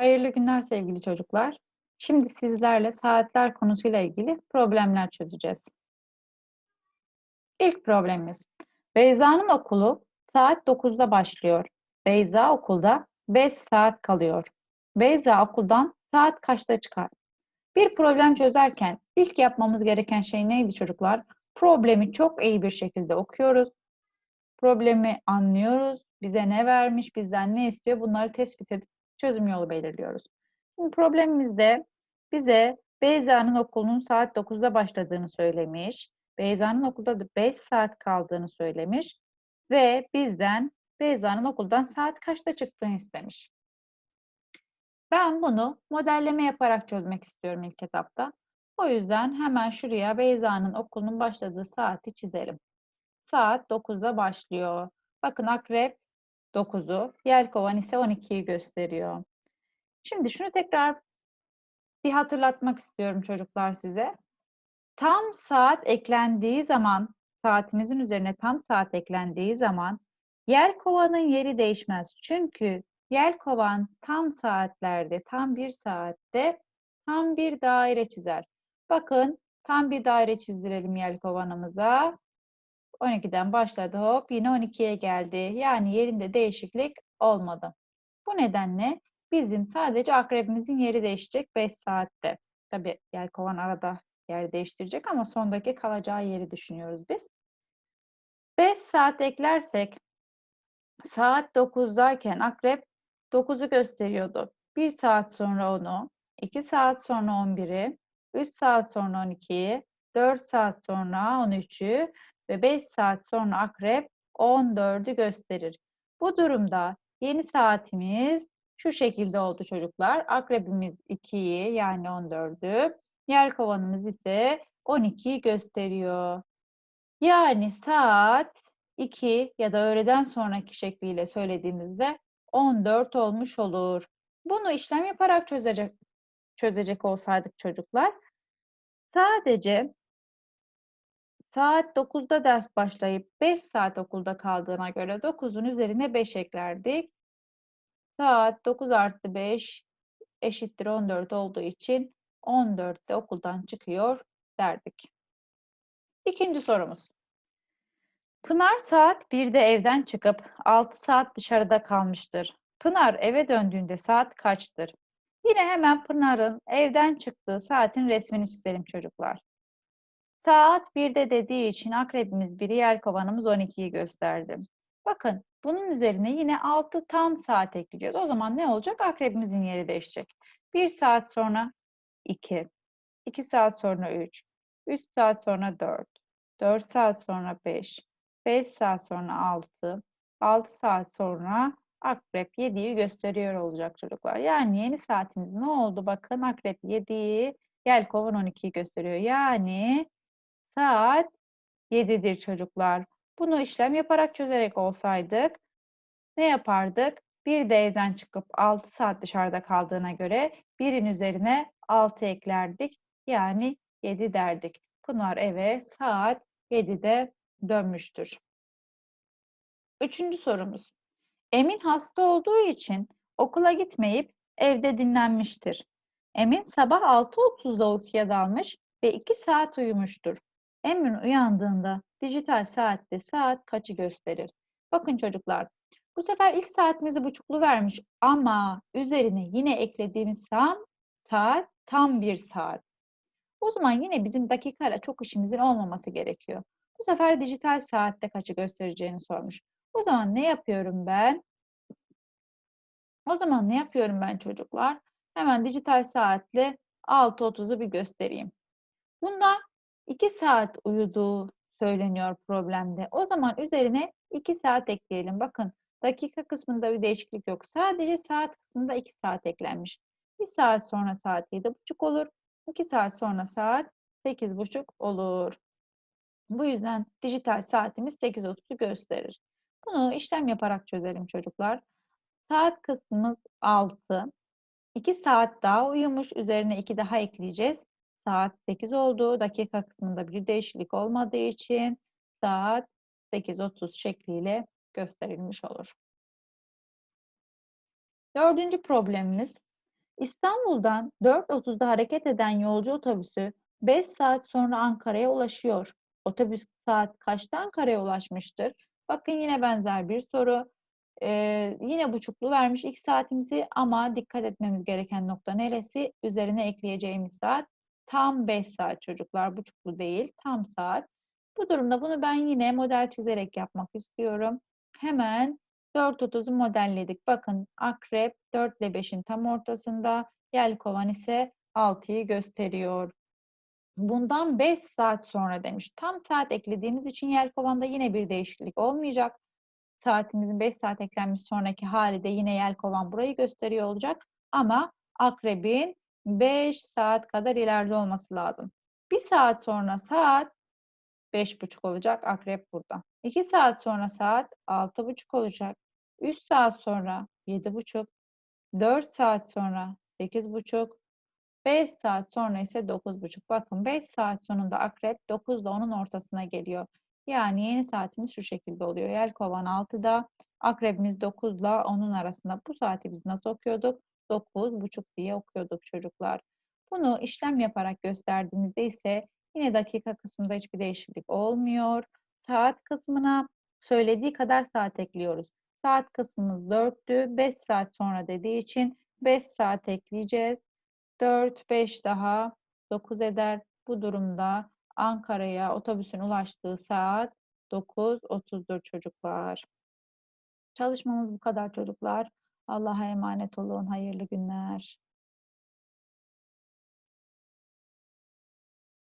Hayırlı günler sevgili çocuklar. Şimdi sizlerle saatler konusuyla ilgili problemler çözeceğiz. İlk problemimiz. Beyza'nın okulu saat 9'da başlıyor. Beyza okulda 5 saat kalıyor. Beyza okuldan saat kaçta çıkar? Bir problem çözerken ilk yapmamız gereken şey neydi çocuklar? Problemi çok iyi bir şekilde okuyoruz. Problemi anlıyoruz. Bize ne vermiş, bizden ne istiyor bunları tespit edip çözüm yolu belirliyoruz. Şimdi problemimizde bize Beyza'nın okulunun saat 9'da başladığını söylemiş. Beyza'nın okulda da 5 saat kaldığını söylemiş. Ve bizden Beyza'nın okuldan saat kaçta çıktığını istemiş. Ben bunu modelleme yaparak çözmek istiyorum ilk etapta. O yüzden hemen şuraya Beyza'nın okulunun başladığı saati çizelim. Saat 9'da başlıyor. Bakın akrep 9'u, yelkovan ise 12'yi gösteriyor. Şimdi şunu tekrar bir hatırlatmak istiyorum çocuklar size. Tam saat eklendiği zaman, saatimizin üzerine tam saat eklendiği zaman yelkovanın yeri değişmez. Çünkü yelkovan tam saatlerde, tam bir saatte tam bir daire çizer. Bakın tam bir daire çizdirelim yelkovanımıza. 12'den başladı hop yine 12'ye geldi. Yani yerinde değişiklik olmadı. Bu nedenle bizim sadece akrebimizin yeri değişecek 5 saatte. Tabi yelkovan arada yer değiştirecek ama sondaki kalacağı yeri düşünüyoruz biz. 5 saat eklersek saat 9'dayken akrep 9'u gösteriyordu. 1 saat sonra onu, 2 saat sonra 11'i, 3 saat sonra 12'yi, 4 saat sonra 13'ü ve 5 saat sonra akrep 14'ü gösterir. Bu durumda yeni saatimiz şu şekilde oldu çocuklar. Akrebimiz 2'yi yani 14'ü, yelkovanımız ise 12'yi gösteriyor. Yani saat 2 ya da öğleden sonraki şekliyle söylediğimizde 14 olmuş olur. Bunu işlem yaparak çözecek çözecek olsaydık çocuklar sadece Saat 9'da ders başlayıp 5 saat okulda kaldığına göre 9'un üzerine 5 eklerdik. Saat 9 artı 5 eşittir 14 olduğu için 14'te okuldan çıkıyor derdik. İkinci sorumuz. Pınar saat 1'de evden çıkıp 6 saat dışarıda kalmıştır. Pınar eve döndüğünde saat kaçtır? Yine hemen Pınar'ın evden çıktığı saatin resmini çizelim çocuklar. Saat 1'de dediği için akrebimiz 1'i, yelkovanımız 12'yi gösterdi. Bakın bunun üzerine yine 6 tam saat ekleyeceğiz. O zaman ne olacak? Akrebimizin yeri değişecek. 1 saat sonra 2, 2 saat sonra 3, 3 saat sonra 4, 4 saat sonra 5, 5 saat sonra 6, 6 saat sonra akrep 7'yi gösteriyor olacak çocuklar. Yani yeni saatimiz ne oldu? Bakın akrep 7'yi, yelkovan 12'yi gösteriyor. Yani saat 7'dir çocuklar. Bunu işlem yaparak çözerek olsaydık ne yapardık? Bir de evden çıkıp 6 saat dışarıda kaldığına göre birin üzerine 6 eklerdik. Yani 7 derdik. Pınar eve saat 7'de dönmüştür. Üçüncü sorumuz. Emin hasta olduğu için okula gitmeyip evde dinlenmiştir. Emin sabah 6.30'da uykuya dalmış ve 2 saat uyumuştur. Emin uyandığında dijital saatte saat kaçı gösterir? Bakın çocuklar, bu sefer ilk saatimizi buçuklu vermiş ama üzerine yine eklediğimiz tam saat tam bir saat. O zaman yine bizim dakikayla çok işimizin olmaması gerekiyor. Bu sefer dijital saatte kaçı göstereceğini sormuş. O zaman ne yapıyorum ben? O zaman ne yapıyorum ben çocuklar? Hemen dijital saatle 6.30'u bir göstereyim. Bunda 2 saat uyuduğu söyleniyor problemde. O zaman üzerine 2 saat ekleyelim. Bakın dakika kısmında bir değişiklik yok. Sadece saat kısmında 2 saat eklenmiş. 1 saat sonra saat 7.30 olur. 2 saat sonra saat 8.30 olur. Bu yüzden dijital saatimiz 8.30'u gösterir. Bunu işlem yaparak çözelim çocuklar. Saat kısmımız 6. 2 saat daha uyumuş. Üzerine 2 daha ekleyeceğiz. Saat 8 oldu. Dakika kısmında bir değişiklik olmadığı için saat 8.30 şekliyle gösterilmiş olur. Dördüncü problemimiz. İstanbul'dan 4.30'da hareket eden yolcu otobüsü 5 saat sonra Ankara'ya ulaşıyor. Otobüs saat kaçta Ankara'ya ulaşmıştır? Bakın yine benzer bir soru. Ee, yine buçuklu vermiş ilk saatimizi ama dikkat etmemiz gereken nokta neresi? Üzerine ekleyeceğimiz saat tam 5 saat çocuklar. Buçuklu değil, tam saat. Bu durumda bunu ben yine model çizerek yapmak istiyorum. Hemen 4.30'u modelledik. Bakın akrep 4 ile 5'in tam ortasında, yelkovan ise 6'yı gösteriyor. Bundan 5 saat sonra demiş. Tam saat eklediğimiz için yelkovanda yine bir değişiklik olmayacak. Saatimizin 5 saat eklenmiş sonraki hali de yine yelkovan burayı gösteriyor olacak. Ama akrebin 5 saat kadar ileride olması lazım. 1 saat sonra saat 5.30 olacak akrep burada. 2 saat sonra saat 6.30 olacak. 3 saat sonra 7.30. 4 saat sonra 8.30. 5 saat sonra ise 9.30. Bakın 5 saat sonunda akrep 9 ile 10'un ortasına geliyor. Yani yeni saatimiz şu şekilde oluyor. Yelkovan 6'da, akrebimiz 9 ile 10'un arasında. Bu saati biz nasıl okuyorduk? 9.30 diye okuyorduk çocuklar. Bunu işlem yaparak gösterdiğimizde ise yine dakika kısmında hiçbir değişiklik olmuyor. Saat kısmına söylediği kadar saat ekliyoruz. Saat kısmımız 4'tü. 5 saat sonra dediği için 5 saat ekleyeceğiz. 4, 5 daha 9 eder. Bu durumda Ankara'ya otobüsün ulaştığı saat 9.30'dur çocuklar. Çalışmamız bu kadar çocuklar. Allah'a emanet olun. Hayırlı günler.